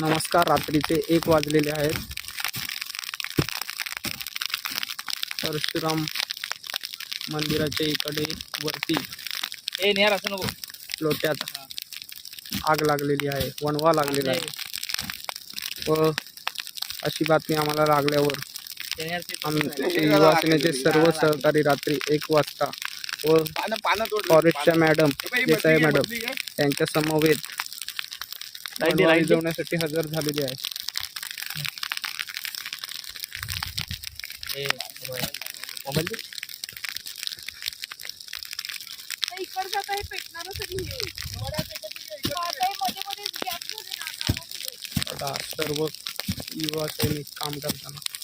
नमस्कार रात्रीचे एक वाजलेले आहेत. परशुराम मंदिराच्या इकडे वरती ए नेहार असं नको. लोट्यात आग लागलेली आहे वणवा लागलेला आहे. व अशी बातमी आम्हाला लागल्यावर आमचे सर्व सहकारी रात्री एक वाजता व फॉरेस्टच्या मॅडम देसाई मॅडम यांच्या समवेत लाइट हजर झालेले आहे. हे. आता सर्व युवा सैनिक काम करताना.